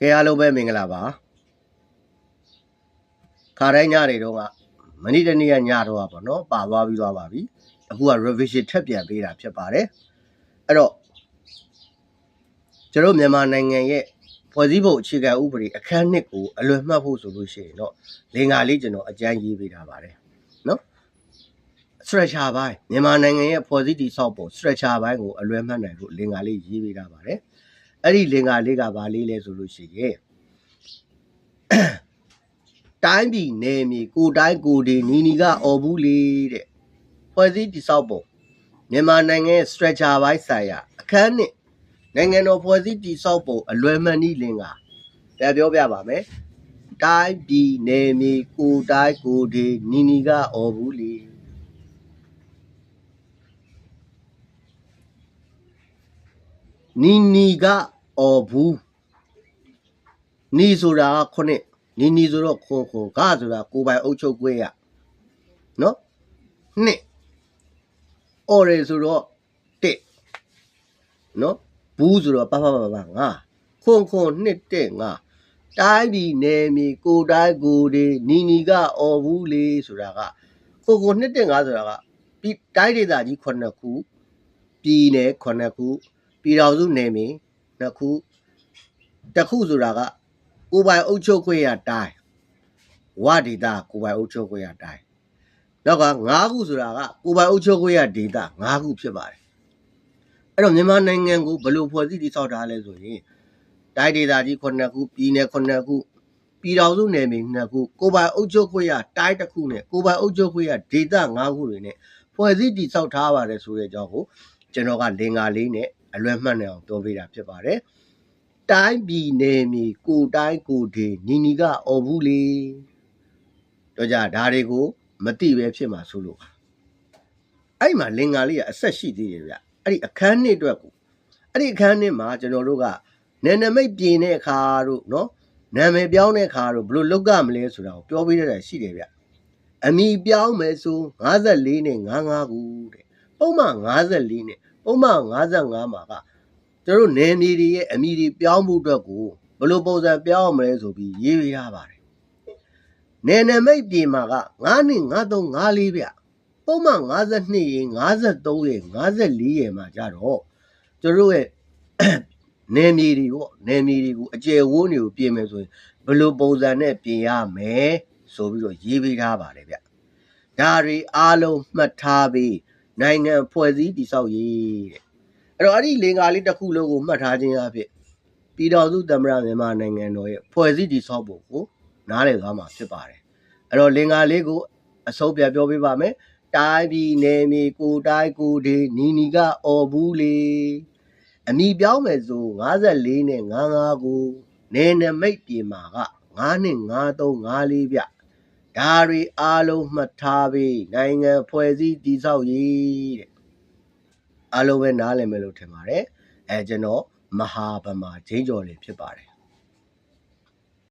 ကဲအားလုံးပဲမင်္ဂလာပါခါတိုင်းညတွေတော့ကမနေ့တနေ့ကညတော့ကပေါ့နော်ပါသွားပြီးသွားပါပြီအခုက revision ထပ်ပြန်ပေးတာဖြစ်ပါတယ်အဲ့တော့ကျွန်တော်မြန်မာနိုင်ငံရဲ့ဖွဲ့စည်းပုံအခြေခံဥပဒေအခန်း1ကိုအလွယ်မှတ်ဖို့ဆိုလို့ရှိရင်တော့လင်္ကာလေးကျွန်တော်အကြမ်းရေးပေးထားပါတယ်နော် structure ဘိုင်းမြန်မာနိုင်ငံရဲ့ဖွဲ့စည်းတည်ဆောက်ပုံ structure ဘိုင်းကိုအလွယ်မှတ်နိုင်ဖို့လင်္ကာလေးရေးပေးထားပါတယ် အဲ့ဒီလင်္ကာလေးကဘာလေးလဲဆိုလို့ရှိရင်တိုင်းပြည်နယ်မြေကိုတိုင်းကိုဒီနီနီကအော်ဘူးလေတဲ့ဖွဲ့စည်းတည်ဆောက်ပုံမြန်မာနိုင်ငံရဲ့ structure ဘိုင်းဆိုင်ရာအခန်းနဲ့နိုင်ငံတော်ဖွဲ့စည်းတည်ဆောက်ပုံအလွယ်မှန်နည်းလင်္ကာဒါပြောပြပါမယ်တိုင်းပြည်နယ်မြေကိုတိုင်းကိုဒီနီနီကအော်ဘူးလေ နီနီကအော်ဘူးနီဆိုတာကခုနှစ်နီနီဆိုတော့ခွန်ခွန်ကဆိုတာကိုယ်ပိုင်အုပ်ချုပ်ခွင့်ရနော်နှစ်အော်ရယ်ဆိုတော့တစ်နော်ဘူးဆိုတော့ပပပပငါခွန်ခွန်နှစ်တဲ့ငါတိုင်းပြည်နယ်မြေကိုတိုင်းကိုဒီနီနီကအော်ဘူးလေဆိုတာကခွန်ခွန်နှစ်တဲ့ငါဆိုတာကပြည်တိုင်းဒေသကြီးခုနှစ်ခုပြည်နယ်ခုနှစ်ခု ပြည်တော်စုနယ်မြေနှစ်ခုတစ်ခုဆိုတာကကိုယ်ပိုင်အုပ်ချုပ်ခွင့်ရတိုင်းဝဒေတာကိုယ်ပိုင်အုပ်ချုပ်ခွင့်ရတိုင်းနောက်က၅ခုဆိုတာကကိုယ်ပိုင်အုပ်ချုပ်ခွင့်ရဒေတာ၅ခုဖြစ်ပါတယ်အဲ့တော့မြန်မာနိုင်ငံကိုဘယ်လိုဖွဲ့စည်းတည်ဆောက်ထားလဲဆိုရင်တိုင်းဒေသကြီးခုနှစ်ခုပြည်နယ်ခုနှစ်ခုပြည်တော်စုနယ်မြေနှစ်ခုကိုယ်ပိုင်အုပ်ချုပ်ခွင့်ရတိုင်းတစ်ခုနဲ့ကိုယ်ပိုင်အုပ်ချုပ်ခွင့်ရဒေတာ၅ခုတွေနဲ့ဖွဲ့စည်းတည်ဆောက်ထားပါတယ်ဆိုတဲ့အကြောင်းကိုကျွန်တော်ကလင်္ကာလေးနဲ့ အလွယ်မှတ်နိုင်အောင်ပြောပေးတာဖြစ်ပါတယ်တိုင်းပြည်နယ်မြေကိုတိုင်းကိုဒေနီနီကအော်ဘူးလေတော့ကြဒါတွေကိုမတိပဲဖြစ်မှာဆိုလို့ပါအဲ့မှာလင်္ကာလေးကအဆက်ရှိသေးတယ်ဗျအဲ့ဒီအခန်းနှစ်အတွက်ကိုအဲ့ဒီအခန်းနှစ်မှာကျွန်တော်တို့ကနယ်နမိတ်ပြင်တဲ့အခါတို့နော်နာမည်ပြောင်းတဲ့အခါတို့ဘယ်လိုလောက်ကမလဲဆိုတာကိုပြောပေးရတာရှိတယ်ဗျအမိပြောင်းမယ်ဆို54နဲ့55ခုတဲ့ပုံမှန်54နဲ့ ပုံမှန်55မှာကကျွန်တော်တို့နယ်မြေတွေရဲ့အမိတွေပြောင်းမှုအတွက်ကိုဘယ်လိုပုံစံပြောင်းအောင်မလဲဆိုပြီးရေးပေးရပါတယ်နယ်နမိတ်ပြင်မှာက9နဲ့53 54ဗျပုံမှန်52ရေ53ရေ54ရေမှာကြတော့ကျွန်တော်တို့ရဲ့နယ်မြေတွေပေါ့နယ်မြေတွေကိုအကျယ်ဝန်းတွေကိုပြင်မယ်ဆိုရင်ဘယ်လိုပုံစံနဲ့ပြင်ရမယ်ဆိုပြီးတော့ရေးပေးထားပါတယ်ဗျဒါတွေအားလုံးမှတ်ထားပြီး နိုင်ငံဖွဲ့စည်းတည်ဆောက်ရေးတဲ့အဲ့တော့အဲ့ဒီလင်္ကာလေးတစ်ခုလုံးကိုမှတ်ထားခြင်းအဖြစ်ပြည်တော်စုသမ္မတမြန်မာနိုင်ငံတော်ရဲ့ဖွဲ့စည်းတည်ဆောက်ပုံကိုနားလည်သွားမှာဖြစ်ပါတယ်အဲ့တော့လင်္ကာလေးကိုအဆုံးပြပြောပေးပါမယ်တိုင်းပြည်နယ်မြေကိုတိုင်းကိုဒီနီနီကအော်ဘူးလေအမိပြောင်းမယ်ဆို54နဲ့55ကိုနေနမိတ်ပြင်မှာက9နဲ့5354ဗျ ဒါတွေအားလုံးမှတ်ထားပြီးနိုင်ငံဖွဲ့စည်းတည်ဆောက်ရေးတဲ့အားလုံးပဲနားလည်မယ်လို့ထင်ပါတယ်အဲကျွန်တော်မဟာဗမာဂျင်းကျော်လေးဖြစ်ပါတယ်